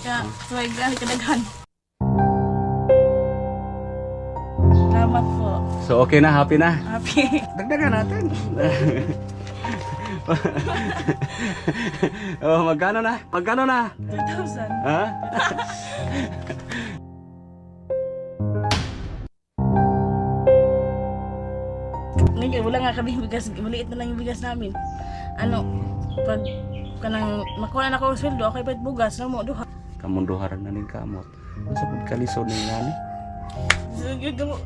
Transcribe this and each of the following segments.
ka suway grabe kadaghan. Salamat po. So okay na, happy na. Happy. Dagdagan natin. oh, magkano na? Magkano na? 2,000. Ha? Nigga, wala nga kami bigas. Maliit na lang yung bigas namin. Ano, pag kanang makuha na ako sweldo, ako ipait bugas na mo, duha. Kamunduharan na ning kamot. Sa pagkalisod ng ngani. Sige kami,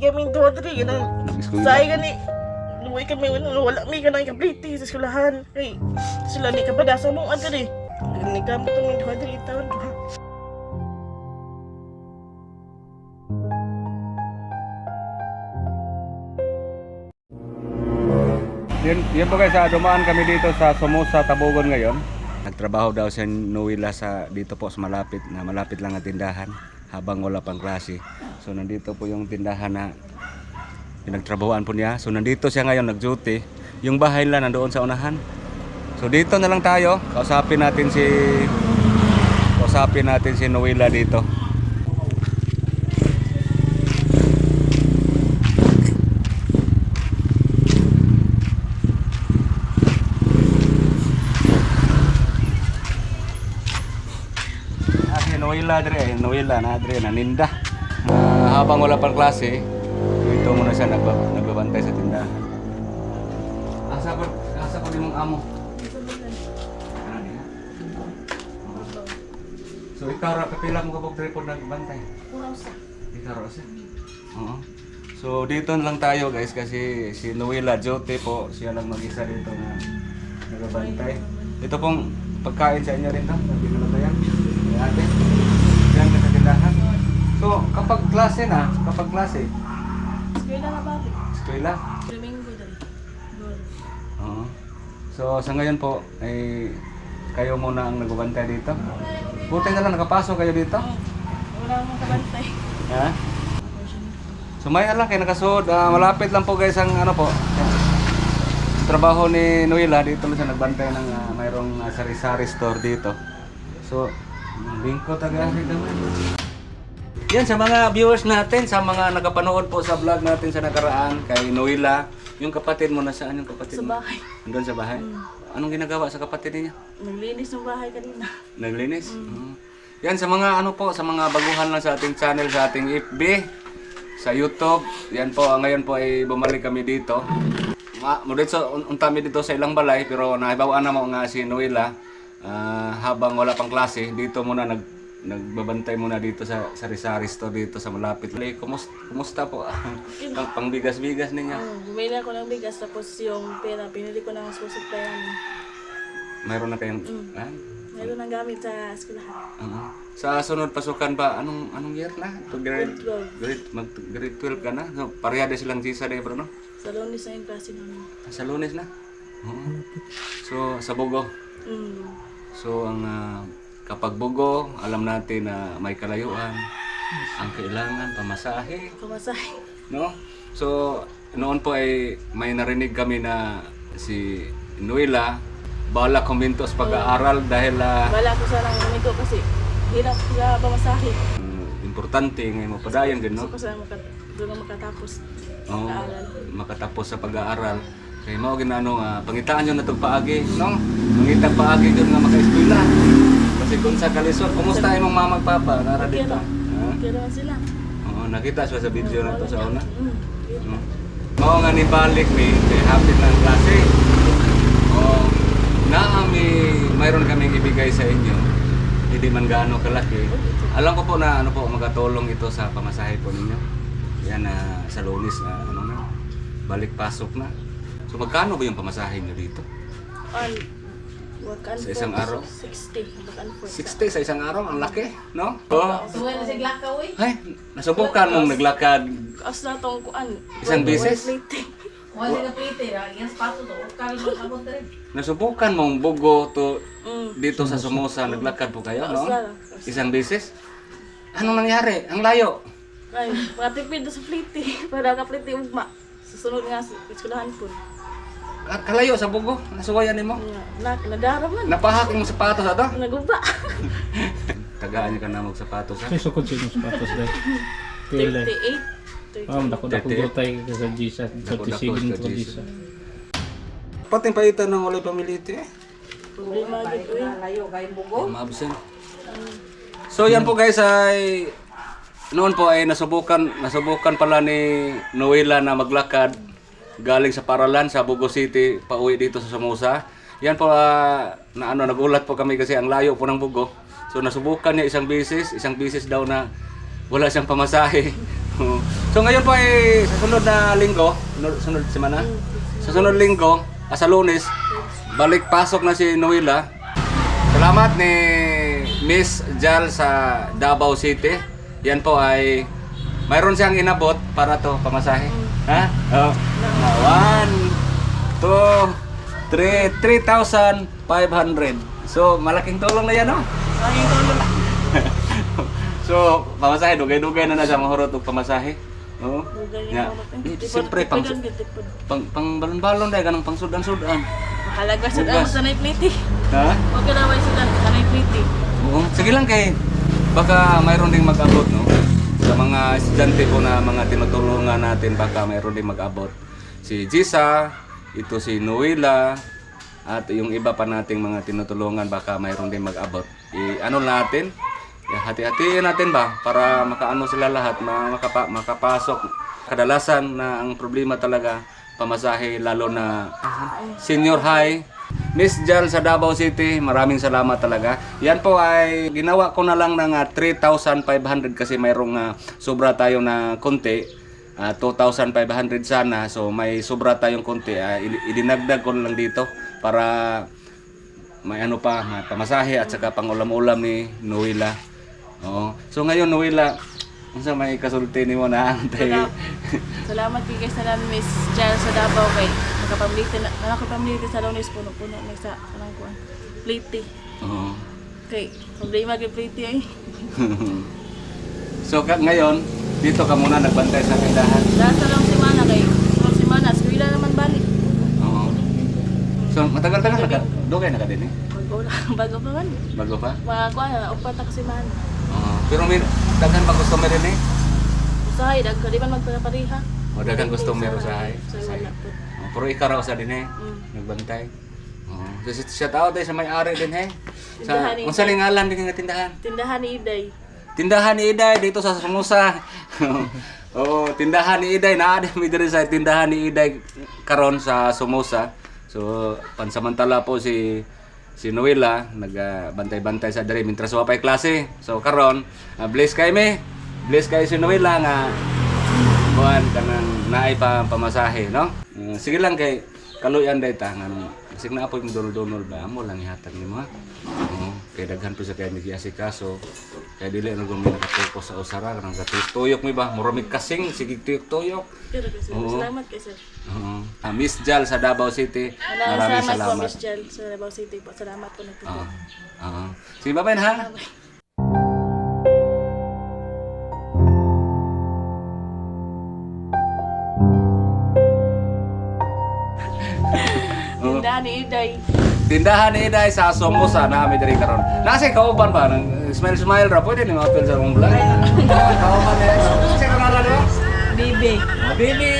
kami duha diri. Nag-school Say gani, luway kami, wala, wala mi ka na ikapliti sa eskwelahan. Kay, sila ni kapadasa mo, ano diri. Ni kamo itong duha diri, taon duha. Yan, yan po guys, ah, dumaan kami dito sa Somoza, Tabogon ngayon. Nagtrabaho daw si Nuila sa dito po sa malapit na malapit lang ang tindahan habang wala pang klase. So nandito po yung tindahan na pinagtrabahoan po niya. So nandito siya ngayon nag-duty. Yung bahay nila nandoon sa unahan. So dito na lang tayo. Kausapin natin si kausapin natin si Nuila dito. Si Noela dire, Noela na dire naninda. Ah, habang wala pang klase, dito muna siya nagba, nagbabantay sa tindahan. Asa ko, asa ko din mong amo. So ikaw ra kapila mo kapag tripod nagbantay. Ikaw ra siya. Oo. So dito na lang tayo guys kasi si Noela Jote po, siya lang mag-isa dito na nagbabantay. Ito pong pagkain sa inyo rin to, sabi na ate. Yan ka sa tindahan. So kapag klase na, kapag klase, Eskwela na ba? eskwela. Domingo diri. Good. Oo. So sa ngayon po ay kayo muna ang nagbabantay dito. Buti na lang nakapasok kayo dito. Wala akong kabantay. Ha? So may ala kay nakasuod, ah, malapit lang po guys ang ano po. Trabaho ni Noela dito lang siya nagbantay ng ah, mayroong ah, sari-sari store dito. So lingko taga dito. Yan sa mga viewers natin, sa mga nakapanood po sa vlog natin sa nakaraan kay Noela, yung kapatid mo na saan yung kapatid Sa mo? bahay. Andun sa bahay. Anong ginagawa sa kapatid niya? Naglinis ng bahay kanina. Naglinis? Oo. Yan sa mga ano po, sa mga baguhan lang sa ating channel, sa ating FB, sa YouTube. Yan po, ah, ngayon po ay bumalik kami dito. Ma, mo dito un untami dito sa ilang balay pero naibawaan na mo nga si Noela ah, habang wala pang klase dito muna nag nagbabantay muna dito sa sari-sari store dito sa malapit. Like, kumusta, kumusta po? pang, pang bigas-bigas ninyo. Mm, bumili ako ng bigas tapos yung pera pinili ko ng susuplayan. Mayroon na kayong... Mm. ah? Meron nang gamit sa eskwelahan. Oo. Sa sunod pasukan ba, anong anong year na? To grade, Grade 12. grade, mag, grade 12 ka na? So, pareha din silang sisa din, bro, no? Sa lunes na yung klase namin. Sa lunes na? Oo. So, sa Bugo. Mm. So, ang ah, kapag Bugo, alam natin na may kalayuan. Ang kailangan, pamasahe, Pamasahe. no? So, noon po ay may narinig kami na si Nuela bala kuminto sa pag-aaral dahil ah, Wala ko sa lang huminto kasi hirap sa pamasahe. mm, importante ngayon mo padayon din, no? Gusto ko sa makat doon makatapos. Oo, Pag-aaral. makatapos sa pag-aaral. Kaya mao ginano nga pangitaan nyo na itong paagi, no? Pangita paagi doon nga maka-eskwela. Kasi kung sa kalisod, kumusta imong mama at papa? Nara dito. naman sila. Oo, nakita siya sa video na to sa una. Mm. Mao nga ni balik mi, kay hapit ng klase. Oo. Na mi mayroon kaming ibigay sa inyo. Hindi man gaano kalaki. Alam ko po na ano po makatulong ito sa pamasahe po ninyo. Yan na sa lunis na ano na balik pasok na. So magkano ba yung pamasahe niyo dito? Wakan Sa isang araw? 60. Wakan po. 60 sa isang araw, ang laki, no? Oh. Suway na si Glaka, uy. Ay, nasubukan mong naglakad As na tong kuan. Isang beses? Wala ka plite, ra. Yan spato to. Kali mo kabot rin. Nasubukan mong bugo to Mm. dito sa Somoza, naglakad po kayo, no? Na. Isang beses? Anong nangyari? Ang layo. Ay, matipid sa pliti. Para ka pliti ugma. Susunod nga sa eskwelahan po. Ka- Kalayo sa bugo. Nasuwayan mo. Na, na, nadara man. Napahak yung sapatos ato. Naguba. tagaan ka na magsapatos ha. Kasi sukod sa inyong sapatos. Pila. 38. Oh, dako dako 38. gutay ka sa. Dako-dako Sa tisigin ko Gisa. Gisa. Pati paitan ng walay pamiliti eh. Problema eh. Layo kay bugo. Maabsent. So yan po guys ay noon po ay nasubukan nasubukan pala ni Noela na maglakad galing sa Paralan sa Bugo City pauwi dito sa Somoza. Yan po ah, na ano nagulat po kami kasi ang layo po ng Bugo. So nasubukan niya isang bisis, isang bisis daw na wala siyang pamasahe. so ngayon po ay sa sunod na linggo, sunod, sunod semana, sa sunod linggo, ah, sa lunes, balik pasok na si Noela Salamat ni Miss Jal sa Davao City. Yan po ay mayroon siyang inabot para to pamasahe. Ha? Oh. One, two, three, 3,500. So, malaking tulong na yan, no? Ko lang. so, pamasahe, dugay-dugay na na siya mahurot og pamasahe. Oo. Yeah. Siyempre, pang, pang, pang balon-balon dahil ganang pang sudan-sudan. Bugas. damo sa night plate. Ha? Huwag ka naway sa sa night plate. Oo. Sige lang kay baka mayroon ding mag-abot no sa mga estudyante ko na mga tinutulungan natin baka mayroon ding mag-abot. Si Jisa, ito si Noela at yung iba pa nating mga tinutulungan baka mayroon ding mag-abot. I ano natin? Hati-hatiin natin ba para makaano sila lahat ma- makapa, makapasok. Kadalasan na ang problema talaga pamasahe lalo na senior high Miss Jal sa Davao City, maraming salamat talaga. Yan po ay ginawa ko na lang ng ah, 3,500 kasi mayroong ah, sobra tayo na konti. Ah, 2,500 sana. So may sobra tayong konti. I- idinagdag ko na lang dito para may ano pa, may pamasahe at saka pang ulam-ulam ni Noela. Oo. So ngayon Noela, unsa may kasulti nimo na antay? Salamat kay guys na Miss Jal sa Davao kay nakapamilita na nakapamilita sa lunes puno-puno ni sa kanang kuan. Plate. Oo. Kay problema kay plate ay. so ngayon, dito ka muna nagbantay sa tindahan. Dasa lang si Mana kay sunod si Mana, eskwela naman balik. Oo. So, matagal-tagal na ka, doon kayo na ka din eh? Bago bago pa man. Bago pa? Mga kuan upat ta si Mana. Oo. pero may daghan pa customer din eh? Usahay dag di man magpapariha. O daghan customer usahay? Oo, pero ikaw raw sa din eh? Mm. Nagbantay? Oo. So, shout- out eh sa may-ari din eh? Sa, Tindahan ni kung sa lingalan din nga tindahan? Tindahan ni Iday. Tindahan ni Iday dito sa Samusa. Oo, tindahan ni Iday na mi diri sa tindahan ni Iday karon sa Somoza. So pansamantala po si si Noela nagbantay-bantay sa diri mintras wa pay klase. So karon uh, bless kay me. Bless kay si Noela nga kuan kanang naay pa pamasahe, no? Uh, sige lang kay kaluyan day ta nga Sig na apoy mo donol-donol ba amo lang ihatag nimo ha. Oo, kay daghan po sa kay kaso kay dili na gumi nakatuko sa usara kanang katuyok mi ba muramig kasing sige kasi Oo. salamat kay sir. Oo. Ah, Miss Jal sa Davao City. Maraming Maraming salamat po salamat. Miss Jel sa Davao City po. Salamat po nagtutulong. Oo. Sige, bye-bye na, ha. Tindahan ni Iday. Tindahan ni Iday sa Somoza na kami diri karon. Nasa kauban ba nang smile smile ra pwede ni mapil sa mong vlog. Kanala niyo? Bibi.